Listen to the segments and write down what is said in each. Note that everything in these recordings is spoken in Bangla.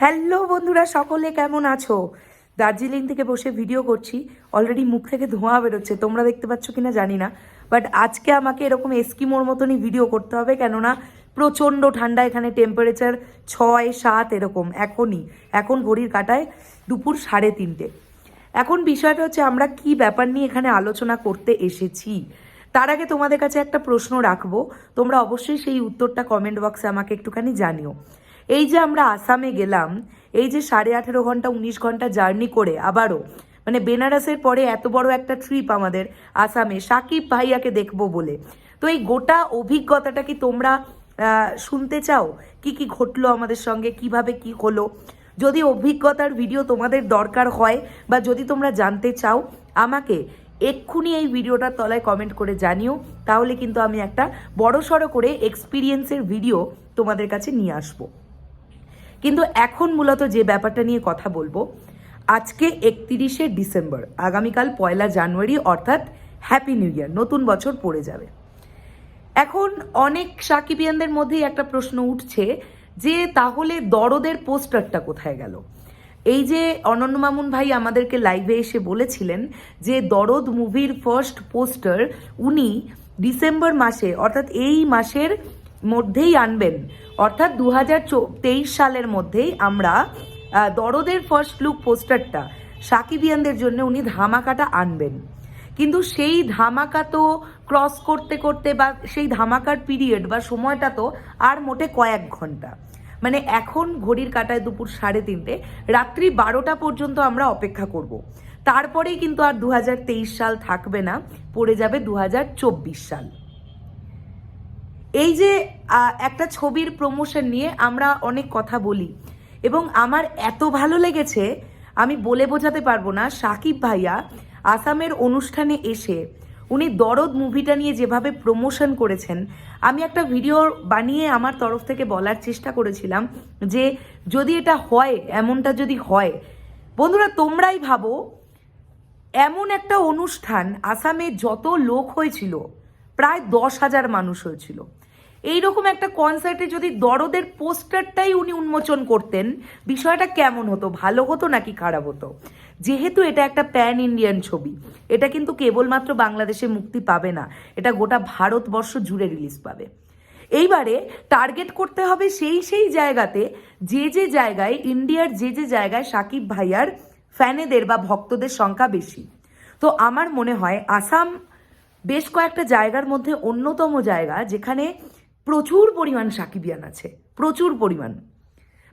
হ্যালো বন্ধুরা, সকলে কেমন আছো? দার্জিলিং থেকে বসে ভিডিও করছি। অলরেডি মুখ থেকে ধোঁয়া বেরোচ্ছে, তোমরা দেখতে পাচ্ছ কিনা জানি না। বাট আজকে আমাকে এরকম এস্কিমোর মতনই ভিডিও করতে হবে, কেননা প্রচণ্ড ঠান্ডা এখানে টেম্পারেচার ছয়, সাত এরকম, এখনই। এখন ঘড়ির কাটায় দুপুর সাড়ে তিনটে। এখন বিষয়টা হচ্ছে আমরা কি ব্যাপার নিয়ে এখানে আলোচনা করতে এসেছি? তার আগে তোমাদের কাছে একটা প্রশ্ন রাখব, তোমরা অবশ্যই সেই উত্তরটা কমেন্ট বক্সে আমাকে একটুখানি জানিও। এই যে আমরা আসামে গেলাম, এই যে সাড়ে আঠেরো ঘণ্টা, উনিশ ঘণ্টা জার্নি করে আবারও মানে বেনারসের পরে এত বড় একটা ট্রিপ আমাদের আসামে, সাকিব ভাইয়াকে দেখব বলে। তো এই গোটা অভিজ্ঞতাটা কি তোমরা শুনতে চাও? কি কি ঘটলো আমাদের সঙ্গে? কীভাবে কি হলো? যদি অভিজ্ঞতার ভিডিও তোমাদের দরকার হয় বা যদি তোমরা জানতে চাও, আমাকে এক্ষুনি এই ভিডিওটার তলায় কমেন্ট করে জানিও। তাহলে কিন্তু আমি একটা বড় সড়ো করে এক্সপিরিয়েন্সের ভিডিও তোমাদের কাছে নিয়ে আসব। কিন্তু এখন মূলত যে ব্যাপারটা নিয়ে কথা বলব, আজকে একত্রিশে ডিসেম্বর, আগামীকাল পয়লা জানুয়ারি, অর্থাৎ হ্যাপি নিউ ইয়ার নতুন বছর পড়ে যাবে। এখন অনেক সাকিবিয়ানদের মধ্যেই একটা প্রশ্ন উঠছে যে, তাহলে দরদের পোস্টারটা কোথায় গেল? এই যে অনন্য মামুন ভাই আমাদেরকে লাইভে এসে বলেছিলেন যে, দরদ মুভির ফার্স্ট পোস্টার উনি ডিসেম্বর মাসে, অর্থাৎ এই মাসের মধ্যেই আনবেন। অর্থাৎ দু হাজার তেইশ সালের মধ্যেই আমরা দরদের ফার্স্ট লুক পোস্টারটা সাকিবিয়ানদের জন্য উনি ধামাকাটা আনবেন। কিন্তু সেই ধামাকা তো ক্রস করতে করতে বা সেই ধামাকার পিরিয়ড বা সময়টা তো আর মোটে কয়েক ঘণ্টা। মানে এখন ঘড়ির কাটায় দুপুর সাড়ে তিনটে, রাত্রি বারোটা পর্যন্ত আমরা অপেক্ষা করব। তারপরেই কিন্তু আর দু হাজার তেইশ সাল থাকবে না, পড়ে যাবে দু হাজার চব্বিশ সাল। এই যে একটা ছবির প্রমোশন নিয়ে আমরা অনেক কথা বলি, এবং আমার এত ভালো লেগেছে, আমি বলে বোঝাতে পারব না, সাকিব ভাইয়া আসামের অনুষ্ঠানে এসে, উনি দরদ মুভিটা নিয়ে যেভাবে প্রমোশন করেছেন, আমি একটা ভিডিও বানিয়ে আমার তরফ থেকে বলার চেষ্টা করেছিলাম যে, যদি এটা হয়, এমনটা যদি হয়, বন্ধুরা তোমরাই ভাবো, এমন একটা অনুষ্ঠান আসামে যত লোক হয়েছিল, প্রায় দশ হাজার মানুষ হয়েছিল। এইরকম একটা কনসার্টে যদি দরদের পোস্টারটাই উনি উন্মোচন করতেন, বিষয়টা কেমন হতো? ভালো হতো নাকি খারাপ হতো? যেহেতু এটা একটা প্যান ইন্ডিয়ান ছবি, এটা কিন্তু কেবলমাত্র বাংলাদেশে মুক্তি পাবে না, এটা গোটা ভারতবর্ষ জুড়ে রিলিজ পাবে। এইবারে টার্গেট করতে হবে সেই সেই জায়গাতে, যে যে জায়গায় ইন্ডিয়ার যে যে জায়গায় সাকিব ভাইয়ার ফ্যানেদের বা ভক্তদের সংখ্যা বেশি। তো আমার মনে হয় আসাম বেশ কয়েকটা জায়গার মধ্যে অন্যতম জায়গা, যেখানে প্রচুর পরিমাণ সাকিবিয়ান আছে, প্রচুর পরিমাণ।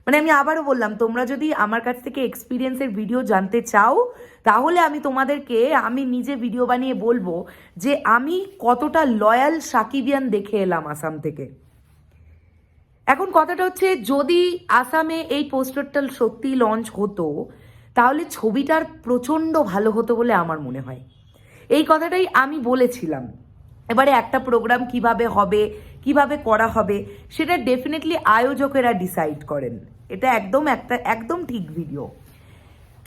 মানে আমি আবারও বললাম, তোমরা যদি আমার কাছ থেকে এক্সপিরিয়েন্সের ভিডিও জানতে চাও, তাহলে আমি তোমাদেরকে, আমি নিজে ভিডিও বানিয়ে বলব যে আমি কতটা লয়াল সাকিবিয়ান দেখে এলাম আসাম থেকে। এখন কথাটা হচ্ছে, যদি আসামে এই পোস্টারটা সত্যি লঞ্চ হতো, তাহলে ছবিটার প্রচণ্ড ভালো হতো বলে আমার মনে হয়। এই কথাটাই আমি বলেছিলাম। এবারে একটা প্রোগ্রাম কীভাবে হবে কীভাবে করা হবে, সেটা ডেফিনেটলি আয়োজকেরা ডিসাইড করেন। এটা একদম একটা, একদম ঠিক ভিডিও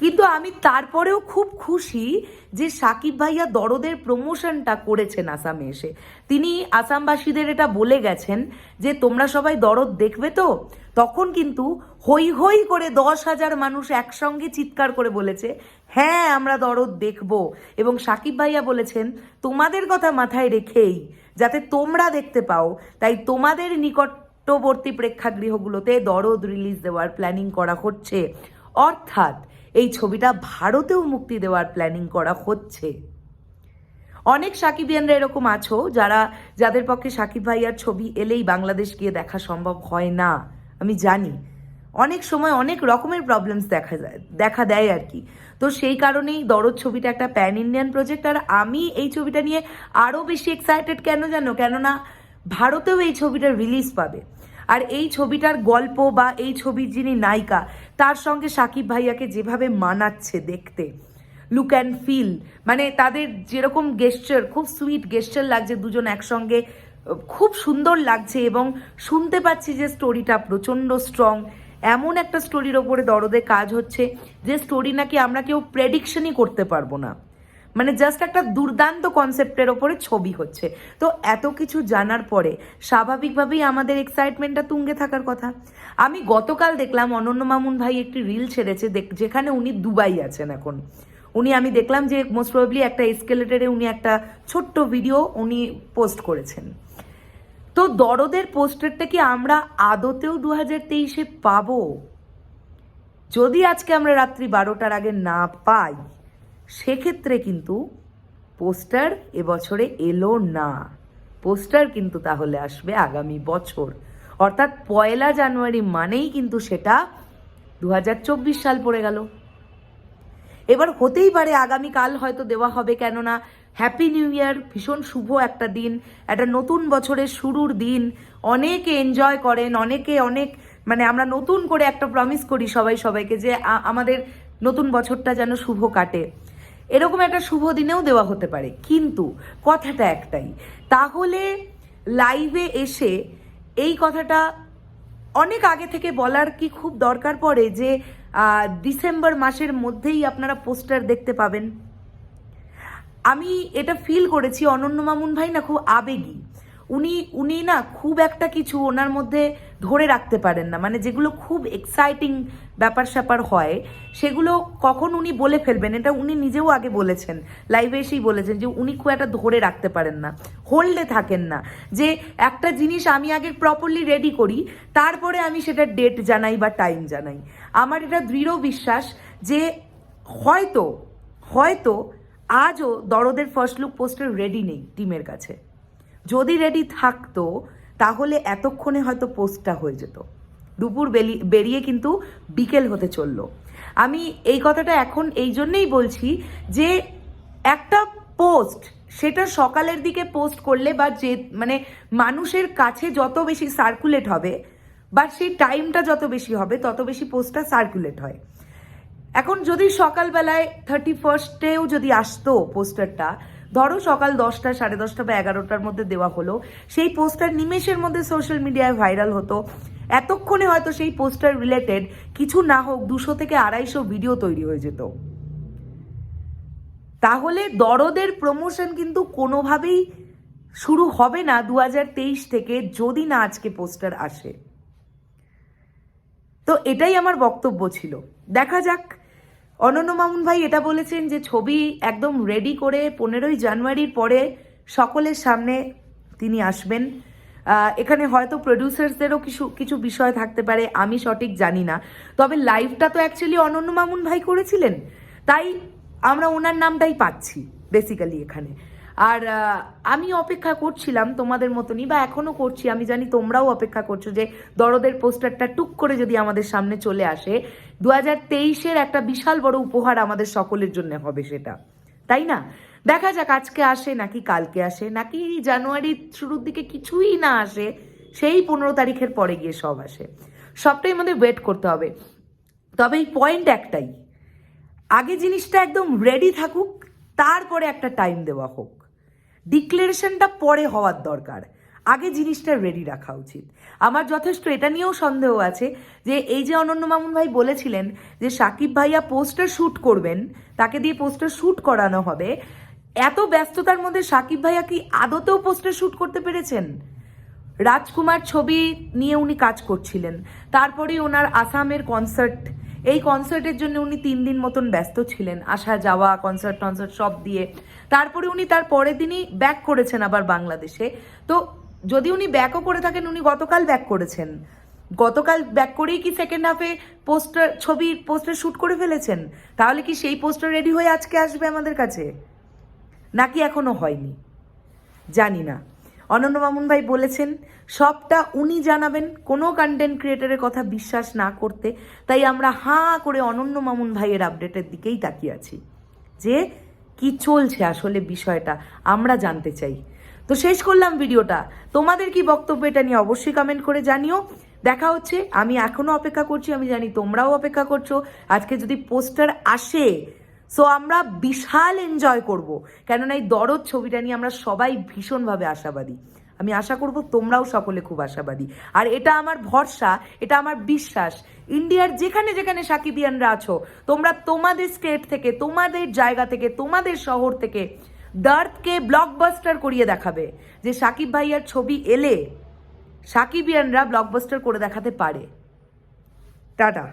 কিন্তু আমি তারপরেও খুব খুশি যে সাকিব ভাইয়া দরদের প্রমোশনটা করেছেন আসামে এসে। তিনি আসামবাসীদের এটা বলে গেছেন যে, তোমরা সবাই দরদ দেখবে তো? তখন কিন্তু হই হই করে দশ হাজার মানুষ একসঙ্গে চিৎকার করে বলেছে হ্যাঁ আমরা দরদ দেখব। এবং সাকিব ভাইয়া বলেছেন, তোমাদের কথা মাথায় রেখেই যাতে তোমরা দেখতে পাও। তাই তোমাদের নিকটবর্তী প্রেক্ষাগৃহগুলোতে দরদ রিলিজ দেওয়ার প্ল্যানিং করা হচ্ছে। অর্থাৎ এই ছবিটা ভারতেও মুক্তি দেওয়ার প্ল্যানিং করা হচ্ছে। অনেক সাকিবিয়ানরা এরকম আছো যারা, যাদের পক্ষে সাকিব ভাইয়ার ছবি এলেই বাংলাদেশ গিয়ে দেখা সম্ভব হয় না। আমি জানি অনেক সময় অনেক রকমের প্রবলেমস দেখা যায়, দেখা দেয় আর কি। তো সেই কারণেই দরদ ছবিটা একটা প্যান ইন্ডিয়ান প্রজেক্ট আর আমি এই ছবিটা নিয়ে আরও বেশি এক্সাইটেড কেন জানো? কেননা ভারতেও এই ছবিটা রিলিজ পাবে। আর এই ছবিটার গল্প বা এই ছবির যিনি নায়িকা, তার সঙ্গে সাকিব ভাইয়াকে যেভাবে মানাচ্ছে দেখতে লুক অ্যান্ড ফিল মানে তাদের যেরকম গেস্টার খুব সুইট গেস্টার লাগছে দুজন একসঙ্গে, খুব সুন্দর লাগছে এবং শুনতে পাচ্ছি যে স্টোরিটা প্রচণ্ড স্ট্রং এমন একটা স্টোরির ওপরে দরদে কাজ হচ্ছে, যে স্টোরি নাকি আমরা কেউ প্রেডিকশনই করতে পারব না। মানে জাস্ট একটা দুর্দান্ত কনসেপ্টের ওপরে ছবি হচ্ছে। তো এত কিছু জানার পরে স্বাভাবিকভাবেই আমাদের এক্সাইটমেন্টটা তুঙ্গে থাকার কথা। আমি গতকাল দেখলাম অনন্য মামুন ভাই একটি রিল ছেড়েছে যেখানে উনি দুবাই আছেন এখন। উনি, আমি দেখলাম যে মোস্ট প্রবলি একটা এসকেলেটারে উনি একটা ছোট্ট ভিডিও উনি পোস্ট করেছেন। তো দরদের পোস্টারটা কি আমরা আদতেও দু হাজার তেইশে পাবো? যদি আজকে আমরা রাত্রি বারোটার আগে না পাই, সেক্ষেত্রে কিন্তু পোস্টার এবছরে এলো না। পোস্টার কিন্তু তাহলে আসবে আগামী বছর। অর্থাৎ পয়লা জানুয়ারি মানেই কিন্তু সেটা দু হাজার চব্বিশ সাল পড়ে গেল। এবার হতেই পারে আগামীকাল হয়তো দেওয়া হবে কেননা হ্যাপি নিউ ইয়ার ভীষণ শুভ একটা দিন, একটা নতুন বছরের শুরুর দিন। অনেকে এনজয় করেন, অনেকে অনেক মানে আমরা নতুন করে একটা প্রমিস করি সবাই সবাইকে যে আমাদের নতুন বছরটা যেন শুভ কাটে। এরকম একটা শুভ দিনেও দেওয়া হতে পারে, কিন্তু কথাটা একটাই, তাহলে লাইভে এসে এই কথাটা অনেক আগে থেকে বলার কি খুব দরকার পড়ে যে ডিসেম্বর মাসের মধ্যেই আপনারা পোস্টার দেখতে পাবেন? আমি এটা ফিল করেছি, অনন্য মামুন ভাই না খুব আবেগী। উনি উনি না খুব একটা কিছু ওনার মধ্যে ধরে রাখতে পারেন না। মানে যেগুলো খুব এক্সাইটিং ব্যাপার স্যাপার হয়, সেগুলো কখন উনি বলে ফেলবেন, এটা উনি নিজেও আগে বলেছেন। লাইভে এসেই বলেছেন যে উনি খুব একটা ধরে রাখতে পারেন না। হোল্ডে থাকেন না। যে একটা জিনিস আমি আগে প্রপারলি রেডি করি, তারপরে আমি সেটা ডেট জানাই বা টাইম জানাই। আমার এটা দৃঢ় বিশ্বাস যে হয়তো হয়তো আজও দরদের ফার্স্ট লুক পোস্টার রেডি নেই টিমের কাছে। যদি রেডি থাকতো, তাহলে এতক্ষণে হয়তো পোস্টটা হয়ে যেত। দুপুর বেরিয়ে কিন্তু বিকেল হতে চলল। আমি এই কথাটা এখন এই জন্যেই বলছি যে, একটা পোস্ট সেটা সকালের দিকে পোস্ট করলে বা যে মানে মানুষের কাছে যত বেশি সার্কুলেট হবে বা সেই টাইমটা যত বেশি হবে, তত বেশি পোস্টটা সার্কুলেট হয়। এখন যদি সকালবেলায় থার্টি ফার্স্টেও যদি আসতো পোস্টারটা, ধরো সকাল দশটা, সাড়ে দশটা বা এগারোটার মধ্যে দেওয়া হলো, সেই পোস্টার নিমেষের মধ্যে সোশ্যাল মিডিয়ায় ভাইরাল হতো। এতক্ষণে হয়তো সেই পোস্টার রিলেটেড কিছু না হোক দুশো থেকে আড়াইশো ভিডিও তৈরি হয়ে যেত। তাহলে দরদের প্রমোশন কিন্তু কোনোভাবেই শুরু হবে না দু হাজার তেইশ থেকে যদি না আজকে পোস্টার আসে। তো এটাই আমার বক্তব্য ছিল। দেখা যাক অনন্য মামুন ভাই এটা বলেছেন যে ছবি একদম রেডি করে পনেরোই জানুয়ারির পরে সকলের সামনে তিনি আসবেন। এখানে হয়তো প্রডিউসার্সদেরও কিছু কিছু বিষয় থাকতে পারে, আমি সঠিক জানি না। তবে লাইভটা তো অ্যাকচুয়ালি অনন্য মামুন ভাই করেছিলেন। তাই আমরা ওনার নামটাই পাচ্ছি বেসিক্যালি এখানে। আর আমি অপেক্ষা করছিলাম তোমাদের মতনই, বা এখনও করছি, আমি জানি তোমরাও অপেক্ষা করছ যে দরদের পোস্টারটা টুক করে যদি আমাদের সামনে চলে আসে দু হাজার তেইশের একটা বিশাল বড় উপহার আমাদের সকলের জন্য হবে সেটা। তাই না? দেখা যাক আজকে আসে নাকি কালকে আসে, নাকি জানুয়ারির শুরুর দিকে কিছুই না আসে, সেই পনেরো তারিখের পরে গিয়ে সব আসে। সবটাই আমাদের ওয়েট করতে হবে। তবে এই পয়েন্ট একটাই, আগে জিনিসটা একদম রেডি থাকুক, তারপরে একটা টাইম দেওয়া হোক। ডিক্লারেশনটা পরে হওয়ার দরকার। আগে জিনিসটা রেডি রাখা উচিত। আমার যথেষ্ট এটা নিয়েও সন্দেহ আছে যে এই যে অনন্য মামুন ভাই বলেছিলেন যে সাকিব ভাইয়া পোস্টার শ্যুট করবেন, তাকে দিয়ে পোস্টার শ্যুট করানো হবে, এত ব্যস্ততার মধ্যে সাকিব ভাইয়া কি আদতেও পোস্টার শ্যুট করতে পেরেছেন? রাজকুমার ছবি নিয়ে উনি কাজ করছিলেন। তারপরে ওনার আসামের কনসার্ট এই কনসার্টের জন্য উনি তিন দিন মতন ব্যস্ত ছিলেন, আসা, যাওয়া, কনসার্ট, টনসার্ট সব দিয়ে। তারপরে উনি তার পরের দিনই ব্যাক করেছেন আবার বাংলাদেশে। তো যদি উনি ব্যাকও করে থাকেন, উনি গতকাল ব্যাক করেছেন। গতকাল ব্যাক করেই কি সেকেন্ড হাফে পোস্টার ছবি পোস্টার শ্যুট করে ফেলেছেন? তাহলে কি সেই পোস্টার রেডি হয়ে আজকে আসবে আমাদের কাছে? নাকি এখনও হয়নি? জানি না। অনন্য মামুন ভাই বলেছেন, সবটা উনি জানাবেন, কোনো কন্টেন্ট ক্রিয়েটারের কথা বিশ্বাস না করতে। তাই আমরা হাঁ করে অনন্য মামুন ভাইয়ের আপডেটের দিকেই তাকিয়ে আছি। যে কি চলছে আসলে বিষয়টা, আমরা জানতে চাই। তো শেষ করলাম ভিডিওটা। তোমাদের কি বক্তব্য এটা নিয়ে অবশ্যই কমেন্ট করে জানিও। দেখা হচ্ছে, আমি এখনও অপেক্ষা করছি, আমি জানি তোমরাও অপেক্ষা করছ। আজকে যদি পোস্টার আসে সো আমরা বিশাল এনজয় করব। কেননা এই দরদ ছবিটা নিয়ে আমরা সবাই ভীষণভাবে আশাবাদী। আমি আশা করব তোমরাও সকলে খুব আশাবাদী। আর এটা আমার ভরসা, এটা আমার বিশ্বাস। ইন্ডিয়ার যেখানে যেখানে সাকিবিয়ানরা আছো, তোমরা তোমাদের স্টেট থেকে, তোমাদের জায়গা থেকে, তোমাদের শহর থেকে ডার্থকে ব্লকবাস্টার করিয়ে দেখাবে। যে সাকিব ভাইয়ার ছবি এলে সাকিবিয়ানরা ব্লকবাস্টার করে দেখাতে পারে। টাটা।